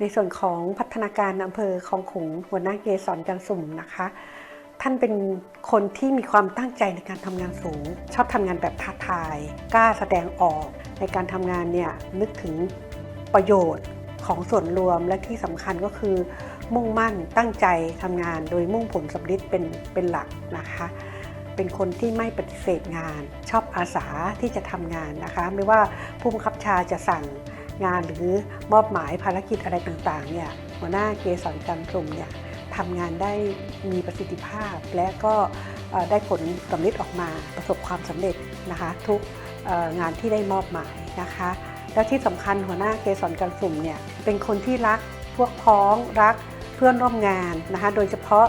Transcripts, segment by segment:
ในส่วนของพัฒนาการอำเภอคลองขลุงหัวหน้าเกษรกันสุ่มนะคะ ท่านเป็นคนที่มีความตั้งใจในการทำงานสูง ชอบทำงานแบบท้าทาย กล้าแสดงออกในการทำงานเนี่ยนึกถึงประโยชน์ของส่วนรวมและที่สำคัญก็คือ มุ่งมั่นตั้งใจทำงาน โดยมุ่งผลสำลิดเป็นเป็นหลักนะคะเป็นคนที่ไม่ปฏิเสธงาน ชอบอาสาที่จะทำงานนะคะ ไม่ว่าผู้บังคับชาจะสั่ง งานหรือมอบหมายภารกิจอะไรต่างๆเนี่ยหัวหน้าเกสรการกลุ่มเนี่ยทำงานได้มีประสิทธิภาพ และก็ได้ผลสำลิดออกมาประสบความสำเร็จนะคะทุกงานที่ได้มอบหมายนะคะแล้วที่สำคัญหัวหน้าเกสรการกลุ่มเนี่ยเป็นคนที่รักพวกพ้องรักเพื่อนร่วมงานนะคะโดยเฉพาะ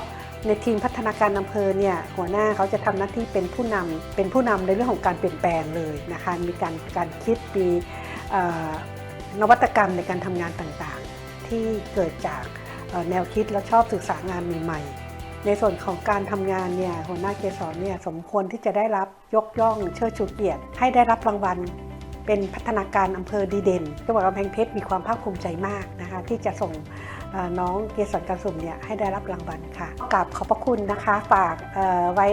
ในทีมพัฒนาการอำเภอเนี่ยหัวหน้าเขาจะทำหน้าที่เป็นผู้นำเป็นผู้นำในเรื่องของการเปลี่ยนแปลงเลยนะคะมีการการคิดมี นวัตกรรมในการทำงานต่างๆ ที่เกิดจากแนวคิดและชอบศึกษางานใหม่ๆ ในส่วนของการทำงานเนี่ยหัวหน้าเกสรเนี่ยสมควรที่จะได้รับยกย่องเชิดชูเกียรติ ให้ได้รับรางวัลเป็นพัฒนาการอำเภอดีเด่นจังหวัดกำแพงเพชรมีความภาคภูมิใจมากนะคะที่จะส่ง น้องเกษรการสุ่มเนี่ยให้ได้รับรางวัลค่ะกราบขอบพระคุณนะคะ ฝากไว้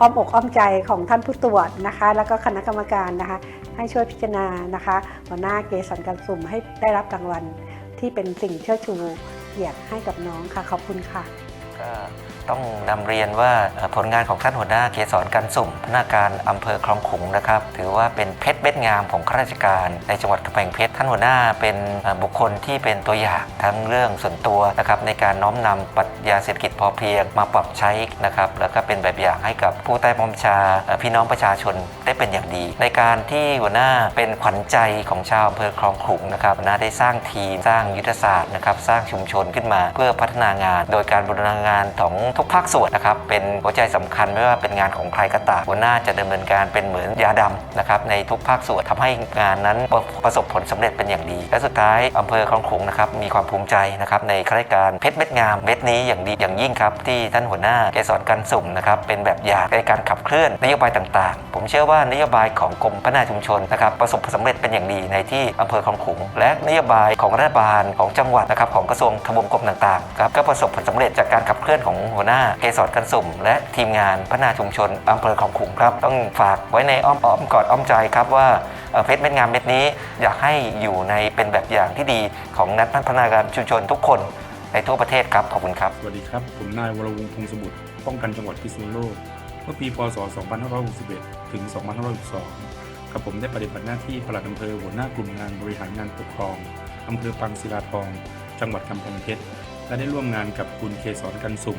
อ้อมอกอ้อมใจของท่านผู้ตรวจนะคะ แล้วก็คณะกรรมการนะคะ ให้ช่วยพิจารณานะคะหัวหน้าเกษรการสุ่มให้ได้รับรางวัลที่เป็นสิ่งเชิดชูเกียรติให้กับน้องค่ะ ขอบคุณค่ะ ก็ต้องนำเรียนว่าผลงานของท่านหัวหน้าเกษรกันสุ่มพนักงานอำเภอคลองขุงนะครับ ถือว่าเป็นเพชรเม็ดงามของข้าราชการ ในจังหวัดกำแพงเพชรท่านหัวหน้าเป็นบุคคลที่เป็นตัวอย่างทั้งเรื่องส่วนตัวนะครับในการน้อมนำปรัชญาเศรษฐกิจพอเพียงมาปรับใช้นะครับแล้วก็เป็นแบบอย่างให้กับผู้ใต้บังคับชาพี่น้องประชาชนได้เป็นอย่างดี ในการที่หัวหน้าเป็นขวัญใจของชาวอำเภอคลองขุงนะครับหัวหน้าได้สร้างทีมสร้างยุทธศาสตร์นะครับสร้างชุมชนขึ้นมาเพื่อพัฒนางาน โดยการบูรณาการของทุกภาคส่วนนะครับเป็นหัวใจสำคัญไม่ว่าเป็นงานของใครก็ตามหัวหน้าจะดำเนินการเป็นเหมือนยาดำนะครับในทุกภาคส่วนทำให้งานนั้นประสบผลสำเร็จเป็นอย่างดี และสุดท้ายอำเภอคลองขลุงนะครับมีความภูมิใจนะครับในข้าราชการเพชรเม็ดงามเม็ดนี้อย่างดีอย่างยิ่งครับที่ท่านหัวหน้าเกษรกันสุ่มนะครับเป็นแบบอย่างในการขับเคลื่อนนโยบายต่างๆ ผมเชื่อว่านโยบายของกรมพัฒนาชุมชนนะครับประสบผลสำเร็จเป็นอย่างดีในที่อำเภอคลองขุงและนโยบายของรัฐบาลของจังหวัดนะครับของกระทรวงทบวงกรมต่างๆครับก็ประสบผลสำเร็จจากการขับเคลื่อนของหัวหน้าเกษรกันสุ่ม และทีมงานพัฒนาชุมชนอำเภอคลองขุงครับต้องฝากไว้ในอ้อมอ้อมกอดอ้อมใจครับว่าเพชรเม็ดงามเม็ดนี้อยากให้อยู่ในเป็นแบบอย่างที่ดีของนักพัฒนาการชุมชนทุกคนในทั่วประเทศครับ ขอบคุณครับ สวัสดีครับ ผมนายวรวงศ์พงศ์สมุทรป้องกันจังหวัดพิษณุโลก เมื่อปี พศ 2561 ถึง 2562กับผมได้ปฏิบัติหน้าที่ปลัดอำเภอหัวหน้ากลุ่มงานบริหารงานปกครองอำเภอปังศิลาทอง จังหวัดกำแพงเพชร และได้ร่วมงานกับคุณเคสรกันสุ่ม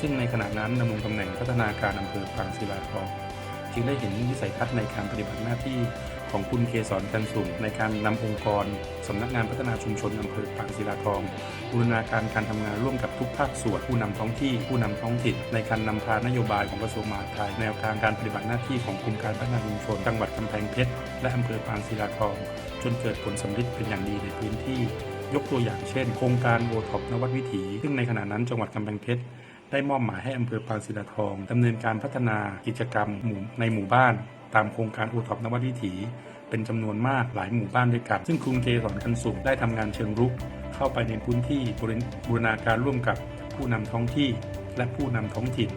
ซึ่งในขณะนั้นดำรงตำแหน่งพัฒนาการอำเภอปังศิลาทอง จึงได้เห็นวิสัยทัศน์ในการปฏิบัติหน้าที่ของคุณเคสรกันสุ่ม ในการนำองค์กรสำนักงานพัฒนาชุมชนอำเภอปางศิลาทอง บูรณาการการทำงานร่วมกับทุกภาคส่วนผู้นำท้องที่ผู้นำท้องถิ่นในการนำพานโยบายของกระทรวงมหาดไทยแนวทางการปฏิบัติหน้าที่ของกรมการพัฒนาชุมชนจังหวัดกำแพงเพชรและอำเภอปางศิลาทอง จนเกิดผลสำเร็จเป็นอย่างดีในพื้นที่ ยกตัวอย่างเช่น โครงการโอท็อปนวัดวิถี ซึ่งในขณะนั้นจังหวัดกำแพงเพชรได้มอบหมายให้อำเภอปางศิลาทองดำเนินการพัฒนากิจกรรมหมู่ในหมู่บ้าน ตามโครงการโอท็อปนวัดวิถี เป็นจำนวนมากหลายหมู่บ้านด้วยกัน ซึ่งคุณเกสรคันสุขได้ทำงานเชิงรุก เข้าไปในพื้นที่บูรณาการร่วมกับผู้นำท้องที่ และผู้นำท้องถิ่น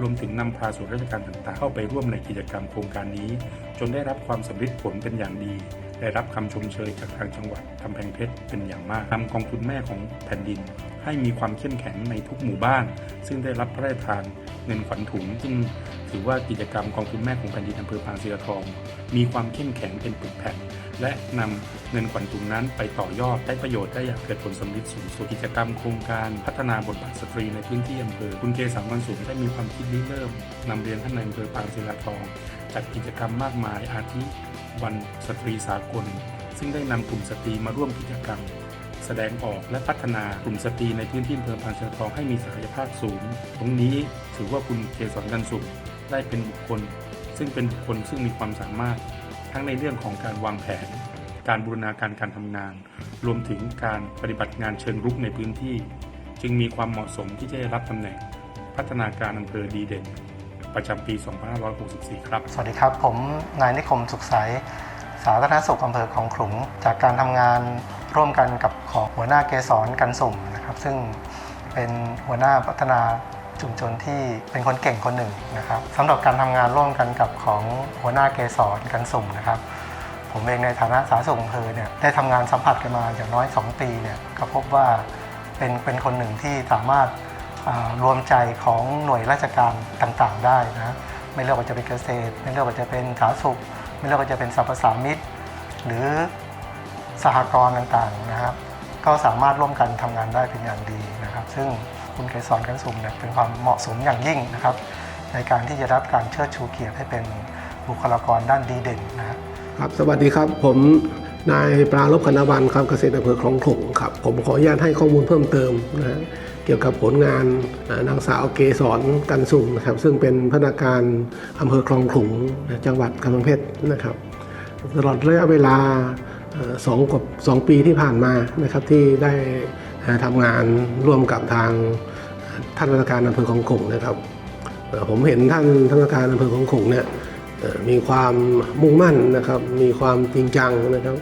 รวมถึงนำพาส่วนราชการต่างๆ เข้าไปร่วมในกิจกรรมโครงการนี้ จนได้รับความสำเร็จผลเป็นอย่างดี ได้รับคำชมเชยจากทางจังหวัดกำแพงเพชรเป็นอย่างมากนำกองทุนแม่ของแผ่นดิน ให้มีความเข้มแข็งในทุกหมู่บ้าน ซึ่งได้รับพระราชทานเงินขวัญถุง ซึ่งถือว่ากิจกรรมกองทุนแม่ของแผ่นดินอำเภอปางศิลาทอง มีความเข้มแข็งเป็นปึกแผ่นและนำเงินขวัญถุงนั้นไปต่อยอดได้ประโยชน์ได้อย่างเกิดผลสำเร็จสูงสุดกิจกรรมโครงการพัฒนาบทบาทสตรีในพื้นที่อำเภอคุณเกษาวันสุขได้มีความคิดริเริ่มนำเรียนท่านในอำเภอปางศิลาทองจัดกิจกรรมมากมายอาทิ วันสตรีสากล ซึ่งได้นำกลุ่มสตรีมาร่วมกิจกรรม แสดงออกและพัฒนากลุ่มสตรีในพื้นที่อำเภอปางศิลาทองให้มีศักยภาพสูง ตรงนี้ถือว่าคุณเกษรกันสุขได้เป็นบุคคล ซึ่งเป็นบุคคลซึ่งมีความสามารถ ทั้งในเรื่องของการวางแผน การบูรณาการการทำงาน รวมถึงการปฏิบัติงานเชิงรุกในพื้นที่ จึงมีความเหมาะสมที่จะได้รับตำแหน่งพัฒนาการอำเภอดีเด่น ประจำปี 2564 ครับ สวัสดีครับ ผมนายนิคมสุขใส สาธารณสุขอำเภอคลองขลุง จากการทำงานร่วมกันกับของหัวหน้าเกสรกันสุ่มนะครับ ซึ่งเป็นหัวหน้าพัฒนาชุมชนที่เป็นคนเก่งคนหนึ่งนะครับสำหรับการทำงานร่วมกันกับของหัวหน้าเกสรกันสุ่มนะครับผมเองในฐานะสาธารณสุขอำเภอเนี่ยได้ทำงานสัมผัสกันมาอย่างน้อย 2 ปีเนี่ยก็พบว่าเป็นเป็นคนหนึ่งที่สามารถ รวมใจของหน่วยราชการต่างๆ ได้นะไม่เลือกว่าจะเป็นเกษตร ไม่เลือกว่าจะเป็นสาธารณสุข ไม่เลือกว่าจะเป็นสรรพสามิตหรือสหกรณ์ต่างๆนะครับ ก็สามารถร่วมกันทำงานได้เป็นอย่างดีนะครับ ซึ่งคุณเกสรกันสุมเนี่ยเป็นความเหมาะสมอย่างยิ่งนะครับ ในการที่จะรับการเชิดชูเกียรติให้เป็นบุคลากรด้านดีเด่นนะครับครับสวัสดีครับผมนายปราลบคณวันครับเกษตรอำเภอคลองขลุงครับผมขออนุญาตให้ข้อมูลเพิ่มเติมนะฮะ เกี่ยวกับผลงานนางสาวเกษรกันสุ่มนะครับ ซึ่งเป็นพนักงานอำเภอคลองขลุงจังหวัดกำแพงเพชรนะครับตลอดระยะเวลาสองกว่าสองปีที่ผ่านมานะครับที่ได้ทำงานร่วมกับทางท่านราชการอำเภอคลองขลุงนะครับผมเห็นท่านท่านราชการอำเภอคลองขลุงเนี่ยมีความมุ่งมั่นนะครับ มีความจริงจังนะครับ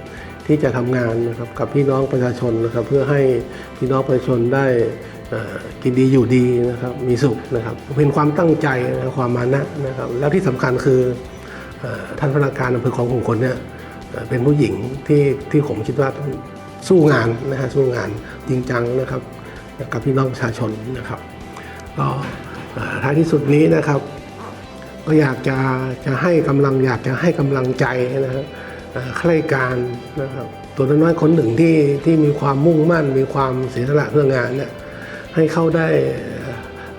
ที่จะทำงานนะครับกับพี่น้องประชาชนนะครับ เพื่อให้พี่น้องประชาชนได้ กินดีอยู่ดีนะครับมีสุขนะครับเป็นความตั้งใจนะความมานะนะครับแล้วที่สำคัญคืออท่านพนักงานอำเภอของของคนเนี่ยเป็นผู้หญิงที่ที่ผมคิดว่าสู้งานนะฮะสู้งานจริงจังนะครับกับพี่น้องประชาชนนะครับก็ท้ายที่สุดนี้นะครับ ก็อยากจะจะให้กำลังอยากจะให้กำลังใจนะครับเอ่อข้าราชการนะครับตัวน้อยคนหนึ่งที่ที่มีความมุ่งมั่น มีความเสียสละเพื่องานเนี่ย ให้เขาได้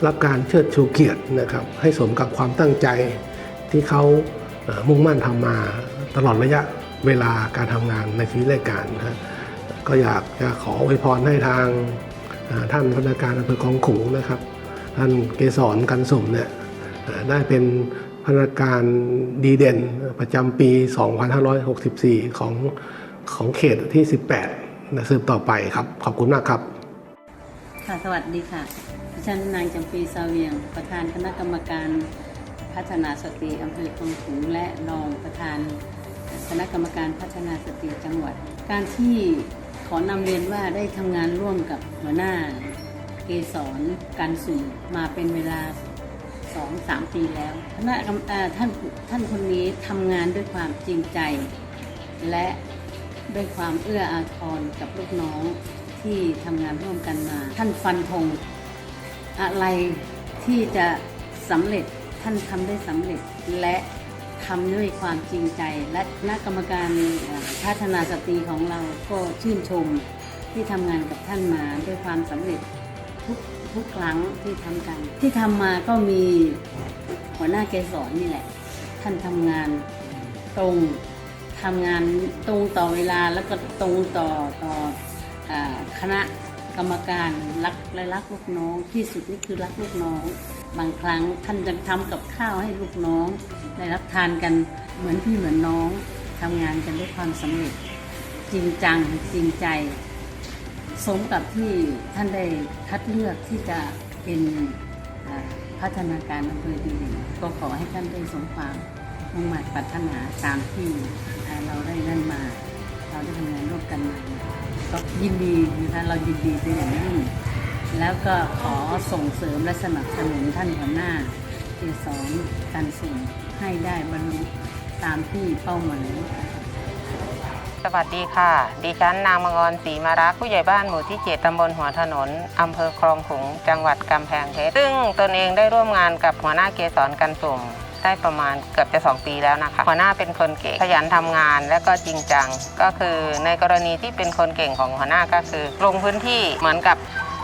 รับการเชิดชูเกียรตินะครับ ให้สมกับความตั้งใจที่เขามุ่งมั่นทำมาตลอดระยะเวลาการทำงานในชีวิตราชการนะก็อยากจะขออวยพรให้ทางท่านพนักงานอำเภอคลองขลุงนะครับ ท่านเกษรกันสมเนี่ยได้เป็นพนักงานดีเด่นประจำปี 2564 ของของเขตที่ 18นะสืบต่อไปครับ ขอบคุณมากครับ ค่ะสวัสดีค่ะดิฉันนางจำปีซาเวียง ประธานคณะกรรมการพัฒนาสตรีอำเภอคลองขลุงและรองประธานคณะกรรมการพัฒนาสตรีจังหวัด การที่ขอนำเรียนว่าได้ทำงานร่วมกับหัวหน้าเกษรการสุ่มมาเป็นเวลาสองสามปีแล้วคณะท่านท่านคนนี้ทำงานด้วยความจริงใจ และด้วยความเอื้ออาทรกับลูกน้อง ที่ทำงานร่วมกันมา ท่านฟันธงอะไรที่จะสำเร็จท่านทำได้สำเร็จและทำด้วยความจริงใจ และคณะกรรมการพัฒนาสตรีของเราก็ชื่นชมที่ทำงานกับท่านมาด้วยความสำเร็จทุกทุกครั้งที่ทำกัน ที่ทำมาก็มีหัวหน้าเกสรนี่แหละ ท่านทำงานตรงทำงานตรงต่อเวลาแล้วก็ตรงต่อต่ออ คณะกรรมการรักและรักลูกน้อง ที่สุดนี่คือรักลูกน้อง บางครั้งท่านยังทำกับข้าวให้ลูกน้อง ได้รับทานกันเหมือนพี่เหมือนน้องทำงานกันด้วยความสำเร็จ จริงจังจริงใจ สมกับที่ท่านได้คัดเลือกที่จะเป็นพัฒนาการอำเภอดี ก็ขอให้ท่านได้สมความมุ่งหมั่นปรารถนาตามที่เราได้นั่นมา เราได้ทำงานร่วมกันมา ก็ยินดีนะคะเรายินดีเป็นอย่างยิ่งแล้วก็ขอส่งเสริมและสนับสนุนท่านหัวหน้าเกสรการส่งให้ได้บรรลุตามที่เป้าหมายสวัสดีค่ะ ดิฉันนางมังกรศรีมารักผู้ใหญ่บ้านหมู่ที่ 7 ตำบลหัวถนน อำเภอคลองขุง จังหวัดกำแพงเพชร ซึ่งตนเองได้ร่วมงานกับหัวหน้าเกสรกันสุ่ม ได้ประมาณเกือบจะ 2 ปีแล้วนะคะหัวหน้าเป็นคนเก่งขยันทำงานและก็จริงจัง ก็คือในกรณีที่เป็นคนเก่งของหัวหน้าก็คือ ลงพื้นที่เหมือนกับ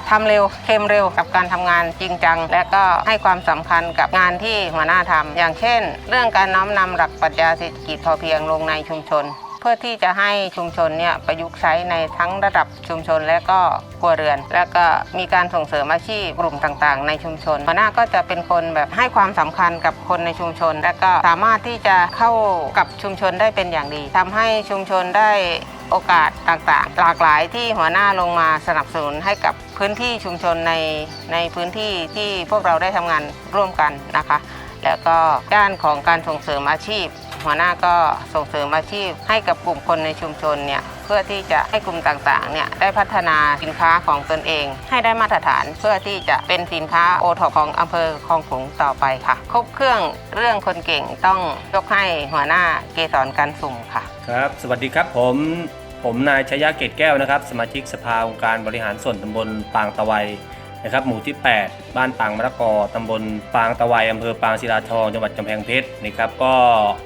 ทำเร็วเข้มเร็วกับการทำงานจริงจัง และก็ให้ความสำคัญกับงานที่หัวหน้าทำอย่างเช่น เรื่องการน้อมนำหลักปรัชญาเศรษฐกิจพอเพียงลงในชุมชน เพื่อที่จะให้ชุมชนเนี่ยประยุกต์ใช้ในทั้งระดับชุมชนและก็ครัวเรือน และก็มีการส่งเสริมอาชีพกลุ่มต่างๆ ในชุมชนหัวหน้าก็จะเป็นคนแบบให้ความสำคัญกับคนในชุมชน และก็สามารถที่จะเข้ากับชุมชนได้เป็นอย่างดีทำให้ชุมชนได้โอกาสต่างๆ หลากหลายที่หัวหน้าลงมาสนับสนุนให้กับพื้นที่ชุมชนในในพื้นที่ที่พวกเราได้ทำงานร่วมกันนะคะ แล้วก็ด้านของการส่งเสริมอาชีพ หัวหน้าก็ส่งเสริมอาชีพให้กับกลุ่มคนในชุมชนเนี่ยเพื่อที่จะให้กลุ่มต่างๆเนี่ยได้พัฒนาสินค้าของตนเอง ให้ได้มาตรฐานเพื่อที่จะเป็นสินค้าโอท็อปของอำเภอคลองขลุงต่อไปค่ะ ครบเครื่องเรื่องคนเก่งต้องยกให้หัวหน้าเกษรการสุ่มค่ะ ครับ สวัสดีครับผมผมนายชยะเกตแก้วนะครับ สมาชิกสภาองค์การบริหารส่วนตำบลปางตะไว นะครับหมู่ที่ 8 บ้านปางมะละกอตำบลปางตะไวอำเภอปางศิลาทองจังหวัดกำแพงเพชรนะครับก็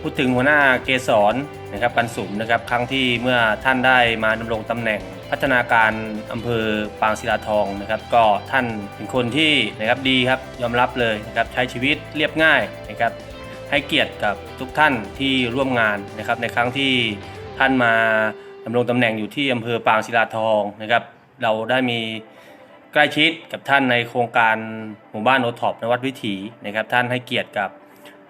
พูดถึงหัวหน้าเกษรนะครับกันสุมนะครับครั้งที่เมื่อท่านได้มาดำรงตำแหน่งพัฒนาการอำเภอปางศิลาทองนะครับก็ท่านเป็นคนที่นะครับดีครับยอมรับเลยนะครับใช้ชีวิตเรียบง่ายนะครับให้เกียรติกับทุกท่านที่ร่วมงานนะครับในครั้งที่ท่านมาดำรงตำแหน่งอยู่ที่อำเภอปางศิลาทองนะครับเราได้มี ใกล้ชิดกับท่านในโครงการหมู่บ้านโอท็อปนวัดวิถีนะครับท่านให้เกียรติกับ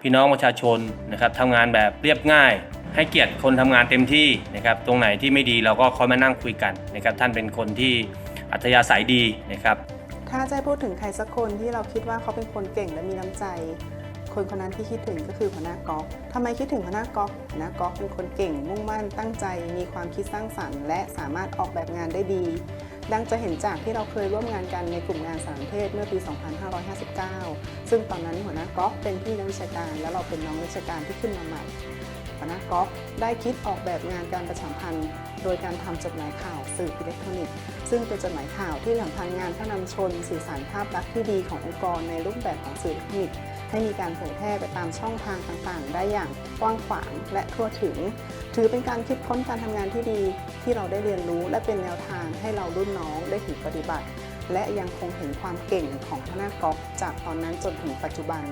พี่น้องประชาชนนะครับทำงานแบบเรียบง่าย ให้เกียรติคนทำงานเต็มที่นะครับตรงไหนที่ไม่ดีเราก็ค่อยมานั่งคุยกันนะครับท่านเป็นคนที่อัธยาศัยดีนะครับถ้าจะพูดถึงใครสักคนที่เราคิดว่าเขาเป็นคนเก่งและมีน้ำใจ คนคนนั้นที่คิดถึงก็คือหัวหน้าก๊อกทำไมคิดถึงหัวหน้าก๊อกหัวหน้าก๊อกเป็นคนเก่งมุ่งมั่นตั้งใจมีความคิดสร้างสรรค์ และสามารถออกแบบงานได้ดี ดังจะเห็นจากที่เราเคยร่วมงานกันในกลุ่มงานสารเทศเมื่อปี 2559 ซึ่งตอนนั้นหัวหน้าก๊อกเป็นพี่นักวิชาการ และเราเป็นน้องวิชาการที่ขึ้นมาใหม่หัวหน้าก๊อกได้คิดออกแบบงานการประชามพันธ์ โดยการทำจดหมายข่าวสื่ออิเล็กทรอนิกส์ซึ่งเป็นจดหมายข่าวที่สัมพันธ์งานผู้นำชน สื่อสารภาพลักษณ์ที่ดีขององค์กรในรูปแบบของสื่ออิเล็กทรอนิกส์ ให้มีการเผยแพร่ไปตามช่องทางต่างๆ ได้อย่างกว้างขวางและทั่วถึง ถือเป็นการคิดค้นการทำงานที่ดีที่เราได้เรียนรู้ และเป็นแนวทางให้เรารุ่นน้องได้ถึงปฏิบัติ และยังคงเห็นความเก่งของหัวหน้าก๊อกจากตอนนั้นจนถึงปัจจุบัน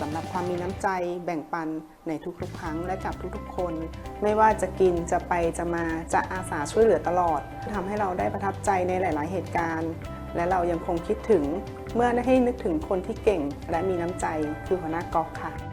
สำหรับความมีน้ำใจแบ่งปันในทุกๆ ครั้งและกับทุกๆ คน ไม่ว่าจะกินจะไปจะมาจะอาสาช่วยเหลือตลอดทำให้เราได้ประทับใจในหลาย ๆ เหตุการณ์ และเรายังคงคิดถึงเมื่อได้ให้นึกถึงคนที่เก่ง และมีน้ำใจคือหัวหน้าก๊อกค่ะ